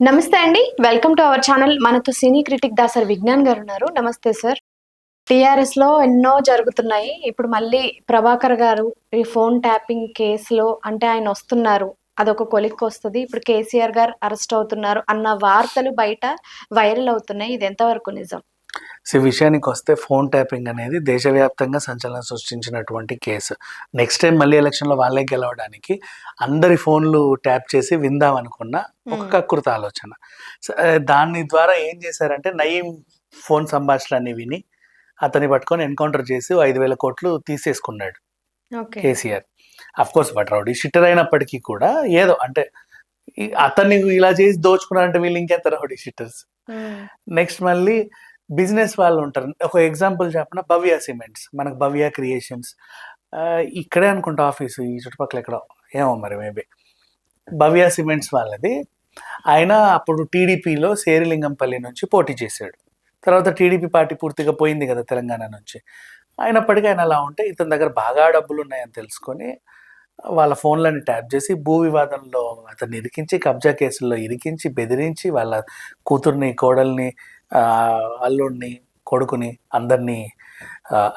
నమస్తే అండి. Welcome to our channel. మనతో సినీ క్రిటిక్ దాసర్ విజ్ఞాన్ గారు ఉన్నారు. నమస్తే సార్. టిఆర్ఎస్లో ఎన్నో జరుగుతున్నాయి. ఇప్పుడు మళ్ళీ ప్రభాకర్ గారు ఈ ఫోన్ ట్యాపింగ్ కేసులో అంటే ఆయన వస్తున్నారు. అదొక కొలిక్కి వస్తుంది. ఇప్పుడు కేసీఆర్ గారు అరెస్ట్ అవుతున్నారు అన్న వార్తలు బయట వైరల్ అవుతున్నాయి. ఇది ఎంతవరకు నిజం? సో విషయానికి వస్తే ఫోన్ ట్యాపింగ్ అనేది దేశవ్యాప్తంగా సంచలనం సృష్టించినటువంటి కేసు. నెక్స్ట్ టైం మళ్ళీ ఎలక్షన్లో వాళ్ళే గెలవడానికి అందరి ఫోన్లు ట్యాప్ చేసి విందాం అనుకున్న ఒక. కకృత ఆలోచన. దాని ద్వారా ఏం చేశారంటే నయీం ఫోన్ సంభాషణలన్నీ విని అతన్ని పట్టుకొని ఎన్కౌంటర్ చేసి ఐదు వేల కోట్లు తీసేసుకున్నాడు okay. KCR. Of course but rowdy sheeter అయినప్పటికీ కూడా ఏదో అంటే అతన్ని ఇలా చేసి దోచుకున్నారంటే వీళ్ళు ఇంకెంత రౌడీ షిట్టర్స్? నెక్స్ట్ మళ్ళీ బిజినెస్ వాళ్ళు ఉంటారు. ఒక ఎగ్జాంపుల్ చెప్పిన? భవ్య సిమెంట్స్ మనకు భవ్య క్రియేషన్స్. ఇక్కడే అనుకుంటా ఆఫీసు ఈ చుట్టుపక్కల ఎక్కడో. ఏమో మరి మేబీ భవ్య సిమెంట్స్ వాళ్ళది. ఆయన అప్పుడు టీడీపీలో శేరిలింగంపల్లి నుంచి పోటీ చేశాడు. తర్వాత టీడీపీ పార్టీ పూర్తిగా పోయింది కదా తెలంగాణ నుంచి. అయినప్పటికీ ఆయన అలా ఉంటే ఇతని దగ్గర బాగా డబ్బులు ఉన్నాయని తెలుసుకొని వాళ్ళ ఫోన్లని ట్యాప్ చేసి భూ వివాదంలో అతన్ని ఇరికించి కబ్జా కేసుల్లో ఇరికించి బెదిరించి వాళ్ళ కూతుర్ని కోడల్ని అల్లుడిని కొడుకుని అందరినీ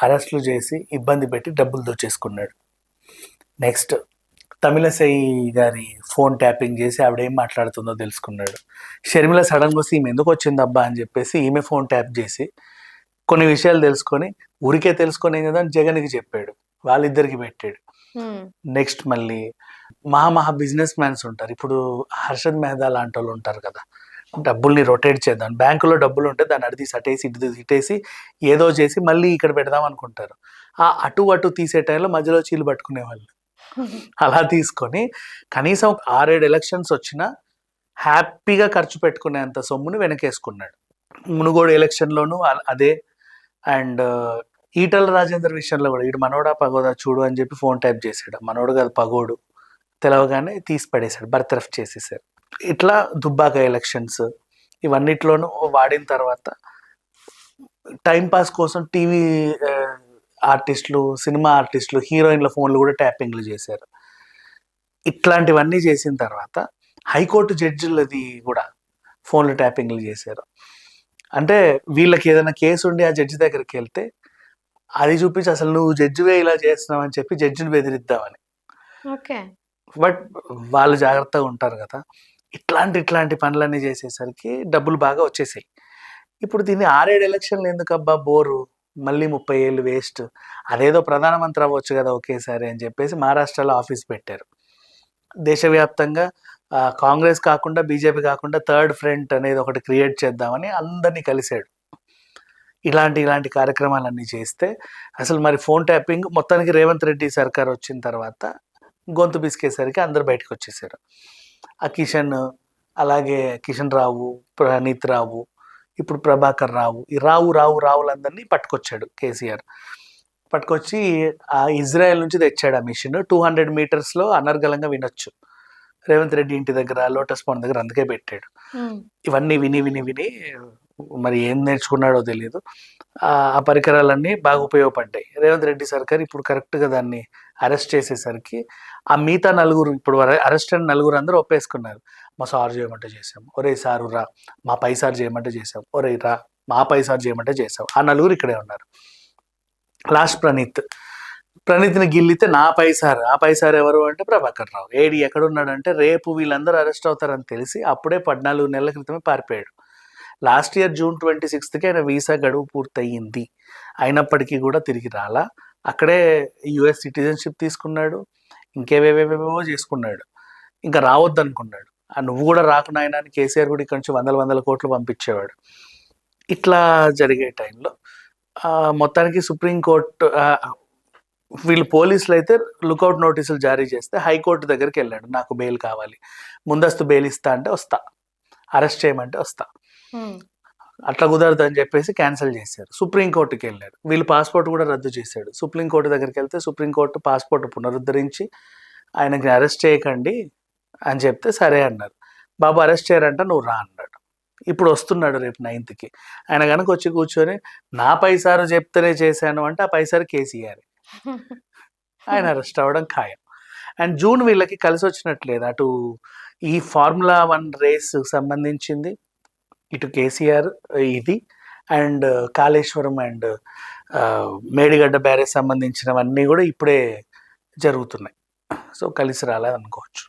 అరెస్టులు చేసి ఇబ్బంది పెట్టి డబ్బులు దోచేసుకున్నాడు. నెక్స్ట్ తమిళసై గారి ఫోన్ ట్యాపింగ్ చేసి ఆవిడ ఏం మాట్లాడుతుందో తెలుసుకున్నాడు. షర్మిల సడన్గా వస్తే ఈమె ఎందుకు వచ్చింది అబ్బా అని చెప్పేసి ఈమె ఫోన్ ట్యాప్ చేసి కొన్ని విషయాలు తెలుసుకొని ఊరికే తెలుసుకొని ఏం కదా అని జగన్కి చెప్పాడు. వాళ్ళిద్దరికి పెట్టాడు. నెక్స్ట్ మళ్ళీ మహా మహా బిజినెస్ మ్యాన్స్ ఉంటారు. ఇప్పుడు హర్షద్ మెహదా లాంటి వాళ్ళు ఉంటారు కదా. డబ్బుల్ని రొటేట్ చేద్దాం. బ్యాంకులో డబ్బులు ఉంటే దాన్ని అడిది అటేసి ఇటు ఇటేసి ఏదో చేసి మళ్ళీ ఇక్కడ పెడదాం అనుకుంటారు. ఆ అటు అటు తీసే టైంలో మధ్యలో చీలు పట్టుకునే వాళ్ళు అలా తీసుకొని కనీసం ఆరేడు ఎలక్షన్స్ వచ్చినా హ్యాపీగా ఖర్చు పెట్టుకునేంత సొమ్ముని వెనకేసుకున్నాడు. మునుగోడు ఎలక్షన్లోనూ అదే. అండ్ ఈటల రాజేందర్ విషయంలో కూడా ఇటు మనోడా పగోదా చూడు అని చెప్పి ఫోన్ టైప్ చేశాడు. మనోడు కాదు పగోడు. తెలవగానే తీసి పడేశాడు బర్తరఫ్ చేసేసారు. ఇట్లా దుబ్బాక ఎలక్షన్స్ ఇవన్నిట్లోనూ వాడిన తర్వాత టైం పాస్ కోసం టీవీ ఆర్టిస్టులు సినిమా ఆర్టిస్టులు హీరోయిన్ల ఫోన్లు కూడా ట్యాపింగ్లు చేశారు. ఇట్లాంటివన్నీ చేసిన తర్వాత హైకోర్టు జడ్జిలది కూడా ఫోన్లు ట్యాపింగ్లు చేశారు. అంటే వీళ్ళకి ఏదైనా కేసు ఉండి ఆ జడ్జి దగ్గరికి వెళ్తే అది చూపించి అసలు నువ్వు జడ్జివే ఇలా చేస్తున్నావు అని చెప్పి జడ్జిని బెదిరిద్దామని. ఓకే. బట్ వాళ్ళు జాగ్రత్తగా ఉంటారు కదా. ఇట్లాంటి ఇట్లాంటి పనులన్నీ చేసేసరికి డబ్బులు బాగా వచ్చేసాయి. ఇప్పుడు దీన్ని ఆరేడు ఎలక్షన్లు ఎందుకబ్బా బోరు? మళ్ళీ ముప్పై ఏళ్ళు వేస్ట్. అదేదో ప్రధానమంత్రి అవ్వచ్చు కదా ఒకేసారి అని చెప్పేసి మహారాష్ట్రలో ఆఫీస్ పెట్టారు. దేశవ్యాప్తంగా కాంగ్రెస్ కాకుండా బీజేపీ కాకుండా థర్డ్ ఫ్రంట్ అనేది ఒకటి క్రియేట్ చేద్దామని అందరినీ కలిశాడు. ఇలాంటి ఇలాంటి కార్యక్రమాలన్నీ చేస్తే అసలు మరి ఫోన్ ట్యాపింగ్ మొత్తానికి రేవంత్ రెడ్డి సర్కార్ వచ్చిన తర్వాత గొంతు పిసికేసరికి అందరు బయటకు వచ్చేసారు. ఆ కిషన్ అలాగే కిషన్ రావు ప్రణీత్ రావు ఇప్పుడు ప్రభాకర్ రావు ఈ రావు రావు రావులందరినీ పట్టుకొచ్చాడు కేసీఆర్. పట్టుకొచ్చి ఆ ఇజ్రాయెల్ నుంచి తెచ్చాడు ఆ మిషన్. టూ హండ్రెడ్ మీటర్స్లో అనర్గళంగా వినొచ్చు. రేవంత్ రెడ్డి ఇంటి దగ్గర లోటస్ పాండ్ దగ్గర అందుకే పెట్టాడు. ఇవన్నీ విని విని విని మరి ఏం నేర్చుకున్నాడో తెలియదు ఆ పరికరాలన్నీ బాగా ఉపయోగపడ్డాయి. రేవంత్ రెడ్డి సర్కార్ ఇప్పుడు కరెక్ట్గా దాన్ని అరెస్ట్ చేసేసరికి ఆ మిగతా నలుగురు ఇప్పుడు అరెస్ట్ అయిన నలుగురు అందరూ ఒప్పేసుకున్నారు. మా సార్ చేయమంటే చేసాం ఒరే సారు రా మా పై సార్ చేయమంటే చేసాం ఒరే రా మా పై సార్ చేయమంటే చేసాం ఆ నలుగురు ఇక్కడే ఉన్నారు. లాస్ట్ ప్రణీత్. ప్రణీత్ని గిల్లితే నా పైసార్ ఆ పై సార్ ఎవరు అంటే ప్రభాకర్ రావు. ఏడి ఎక్కడున్నాడంటే రేపు వీళ్ళందరూ అరెస్ట్ అవుతారని తెలిసి అప్పుడే పద్నాలుగు నెలల క్రితమే పారిపోయాడు. లాస్ట్ ఇయర్ జూన్ ట్వంటీ సిక్స్త్కి ఆయన వీసా గడువు పూర్తయింది. అయినప్పటికీ కూడా తిరిగి రాలా. అక్కడే యుఎస్ సిటిజన్షిప్ తీసుకున్నాడు. ఇంకేవేవేవేవో చేసుకున్నాడు. ఇంకా రావద్దు అనుకున్నాడు ఆ నువ్వు కూడా రాకు అని కేసీఆర్ కూడా ఇక్కడి నుంచి వందల వందల కోట్లు పంపించేవాడు. ఇట్లా జరిగే టైంలో మొత్తానికి సుప్రీంకోర్టు వీళ్ళు పోలీసులు అయితే లుకౌట్ నోటీసులు జారీ చేస్తే హైకోర్టు దగ్గరికి వెళ్ళాడు. నాకు బెయిల్ కావాలి. ముందస్తు బెయిల్ ఇస్తా అంటే వస్తా. అరెస్ట్ చేయమంటే వస్తా. అట్లా కుదరదు అని చెప్పేసి క్యాన్సిల్ చేశారు. సుప్రీంకోర్టుకి వెళ్ళారు. వీళ్ళు పాస్పోర్ట్ కూడా రద్దు చేశాడు. సుప్రీంకోర్టు దగ్గరికి వెళ్తే సుప్రీంకోర్టు పాస్పోర్ట్ పునరుద్ధరించి ఆయనకి అరెస్ట్ చేయకండి అని చెప్తే సరే అన్నారు. బాబు అరెస్ట్ చేయరంట నువ్వు రా అన్నాడు. ఇప్పుడు వస్తున్నాడు రేపు నైన్త్కి ఆయన కనుక వచ్చి కూర్చొని నా పైసారు చెప్తేనే చేశాను అంటే ఆ పైసారు కేసీఆర్. ఆయన అరెస్ట్ అవ్వడం ఖాయం. అండ్ జూన్ వీళ్ళకి కలిసి వచ్చినట్లేదు అటు ఈ ఫార్ములా వన్ రేస్ సంబంధించింది ఇటు కేసీఆర్ ఇది and Kaleshwaram and Medigadda barrage సంబంధించినవన్నీ కూడా ఇప్పుడే జరుగుతున్నాయి. సో కలిసి రాలేదనుకోవచ్చు.